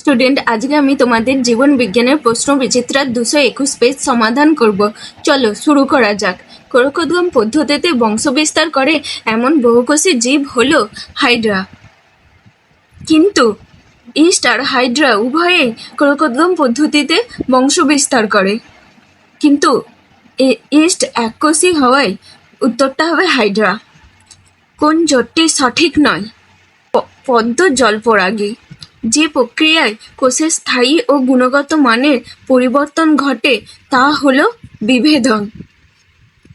Student, আজকে আমি তোমাদের জীবন বিজ্ঞানের প্রশ্ন বিচিত্রার দুশো একুশ পেজ সমাধান করব। চলো, শুরু করা যাক। ক্রোকোদ্গম পদ্ধতিতে বংশবিস্তার করে এমন বহুকোষী জীব হলো হাইড্রা। কিন্তু ইস্ট আর হাইড্রা উভয়েই ক্রোকোদ্গম পদ্ধতিতে বংশবিস্তার করে। কিন্তু ইস্ট এককোষী হওয়ায় উত্তরটা হবে হাইড্রা। কোন জোটটি সঠিক নয়? পদ্ম জলপরাগী। যে প্রক্রিয়ায় কোষের স্থায়ী ও গুণগত মানের পরিবর্তন ঘটে, তা হল বিভেদন।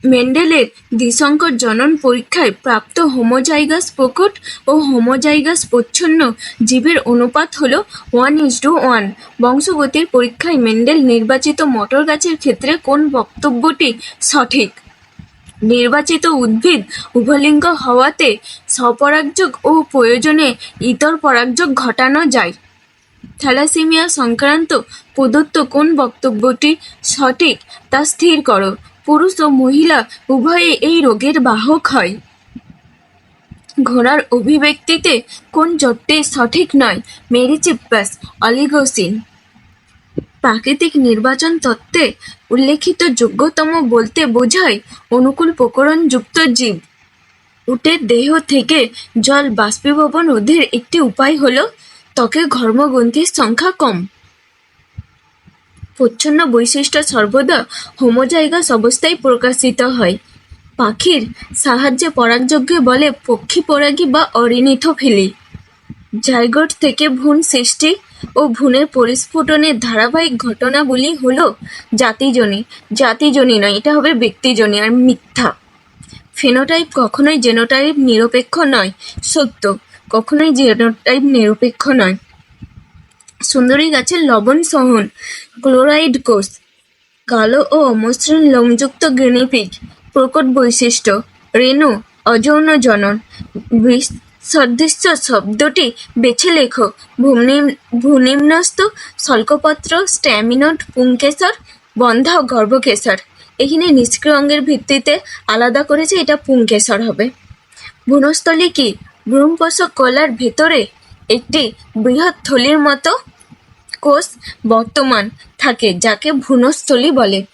মেন্ডেলের দ্বিসংকর জনন পরীক্ষায় প্রাপ্ত হোমোজাইগাস প্রকট ও হোমোজাইগাস প্রচ্ছন্ন জীবের অনুপাত হল ওয়ান ইস টু ওয়ান। বংশগতির পরীক্ষায় মেন্ডেল নির্বাচিত মটর গাছের ক্ষেত্রে কোন বক্তব্যটি সঠিক? নির্বাচিত উদ্ভিদ উভলিঙ্গ হওয়াতে স্বপরাগযোগ ও প্রয়োজনে ইতর পরাগযোগ ঘটানো যায়। থ্যালাসেমিয়া সংক্রান্ত প্রদত্ত কোন বক্তব্যটি সঠিক তা স্থির করো। পুরুষ ও মহিলা উভয়ে এই রোগের বাহক হয়। ঘোড়ার অভিব্যক্তিতে কোন জোটটি সঠিক নয় মেরিচিপ্পাস অলিগোসিন। প্রাকৃতিক নির্বাচন তত্ত্বে উল্লেখিত যোগ্যতম বলতে বোঝায় অনুকূল প্রকরণযুক্ত জীব। উটের দেহ থেকে জল বাষ্পীভবন রোধের একটি উপায় হল ত্বকের ঘর্মগ্রন্থির সংখ্যা কম। প্রচ্ছন্ন বৈশিষ্ট্য সর্বদা হোমোজাইগাস অবস্থায় প্রকাশিত হয়। পাখির সাহায্যে পরাগযোগ্য বলে পক্ষী পরাগী বা অরিনিথোফিলি জাইগোট থেকে ভ্রূণ সৃষ্টি ও ভ্রূণের পরিস্ফুটনের ধারাবাহিক ঘটনাগুলি হল জাতিজনী। জাতিজনী নয়, এটা হবে ব্যক্তিজনী আর মিথ্যা। ফেনোটাইপ কখনোই জেনোটাইপ নিরপেক্ষ নয়, সত্য। কখনোই জেনোটাইপ নিরপেক্ষ নয়। সুন্দরী গাছের লবণ সহন, ক্লোরাইড কোষ, কালো ও অমসৃণ লোমযুক্ত গিনিপিগ প্রকট বৈশিষ্ট্য, রেণু, অযৌন জনন সদৃশ্য শব্দটি বেছে লেখো। ভূনিম- ভূনিম্নস্থ শল্কপত্র স্ট্যামিনট, পুংকেশর, বন্ধা গর্ভকেশর। এখানে নিষ্ক্রিয় অঙ্গের ভিত্তিতে আলাদা করেছে এটা পুংকেশর হবে। ভ্রূণস্থলী কি? ভ্রূণপোষক কলার ভেতরে একটি বৃহৎ থলির মতো কোষ বর্তমান থাকে, যাকে ভ্রূণস্থলী বলে।